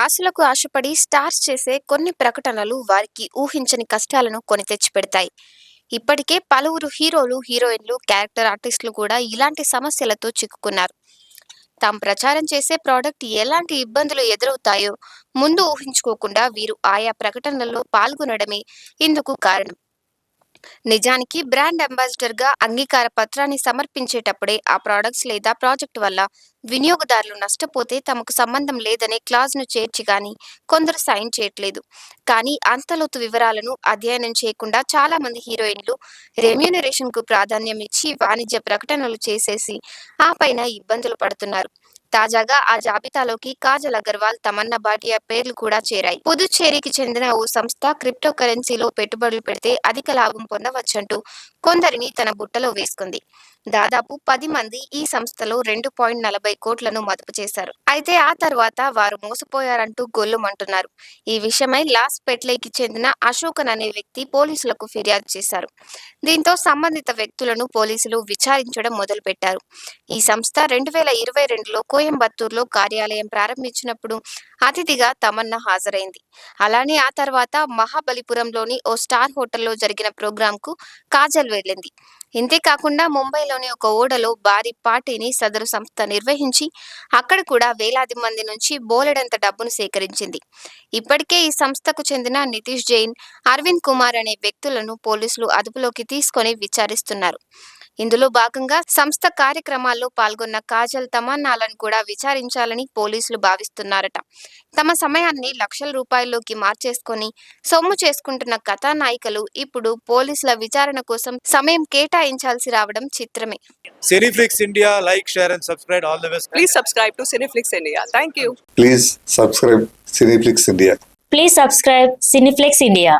ఆశలకు ఆశపడి స్టార్స్ చేసే కొన్ని ప్రకటనలు వారికి ఊహించని కష్టాలను కొని తెచ్చిపెడతాయి. ఇప్పటికే పలువురు హీరోలు హీరోయిన్లు క్యారెక్టర్ ఆర్టిస్టులు కూడా ఇలాంటి సమస్యలతో చిక్కుకున్నారు. తాము ప్రచారం చేసే ప్రోడక్ట్ ఎలాంటి ఇబ్బందులు ఎదురవుతాయో ముందు ఊహించుకోకుండా వీరు ఆయా ప్రకటనల్లో పాల్గొనడమే ఇందుకు కారణం. నిజానికి బ్రాండ్ అంబాసిడర్గా అంగీకార పత్రాన్ని సమర్పించేటప్పుడే ఆ ప్రోడక్ట్స్ లేదా ప్రాజెక్ట్ వల్ల వినియోగదారులు నష్టపోతే తమకు సంబంధం లేదనే క్లాజ్ను చేర్చి కానీ కొందరు సైన్ చేయట్లేదు. కానీ అంతలోతు వివరాలను అధ్యయనం చేయకుండా చాలా మంది హీరోయిన్లు రెమ్యూనరేషన్కు ప్రాధాన్యం ఇచ్చి వాణిజ్య ప్రకటనలు చేసేసి ఆ పైన ఇబ్బందులు పడుతున్నారు. తాజాగా ఆ జాబితాలోకి కాజల్ అగర్వాల్ తమన్నా భాటియా పేర్లు కూడా చేరాయి. పుదుచ్చేరికి చెందిన ఓ సంస్థ క్రిప్టో కరెన్సీలో పెట్టుబడులు పెడితే అధిక లాభం పొందవచ్చంటూ కొందరిని తన బుట్టలో వేసుకుంది. దాదాపు పది మంది ఈ సంస్థలో రెండు పాయింట్ నలభై కోట్లను మదుపు చేశారు. అయితే ఆ తర్వాత వారు మోసపోయారంటూ గొల్లుమంటున్నారు. ఈ విషయమై లాస్ పెట్లేకి చెందిన అశోకన్ అనే వ్యక్తి పోలీసులకు ఫిర్యాదు చేశారు. దీంతో సంబంధిత వ్యక్తులను పోలీసులు విచారించడం మొదలుపెట్టారు. ఈ సంస్థ రెండు వేల ఇరవై రెండులో కోయంబత్తూరులో కార్యాలయం ప్రారంభించినప్పుడు అతిథిగా తమన్నా హాజరైంది. అలానే ఆ తర్వాత మహాబలిపురంలోని ఓ స్టార్ హోటల్లో జరిగిన ప్రోగ్రాంకు కాజల్ వెళ్ళింది. ఇంతేకాకుండా ముంబైలోని ఒక ఓడలో భారీ పార్టీని సదరు సంస్థ నిర్వహించి అక్కడ కూడా వేలాది మంది నుంచి బోలెడంత డబ్బును సేకరించింది. ఇప్పటికే ఈ సంస్థకు చెందిన నితీష్ జైన్ అరవింద్ కుమార్ అనే వ్యక్తులను పోలీసులు అదుపులోకి తీసుకొని విచారిస్తున్నారు. ఇందులో భాగంగా సంస్థ కార్యక్రమాల్లో పాల్గొన్న కాజల్ తమన్నాలను కూడా విచారించాలని పోలీసులు భావిస్తున్నారట. తమ సమయాన్ని లక్షల రూపాయల్లోకి మార్చేసుకొని సొమ్ము చేసుకుంటున్న కథానాయికలు ఇప్పుడు పోలీసుల విచారణ కోసం సమయం కేటాయించాల్సి రావడం చిత్రమే. Cineflix India like share and subscribe all the best please subscribe to Cineflix India thank you please subscribe Cineflix India please subscribe Cineflix India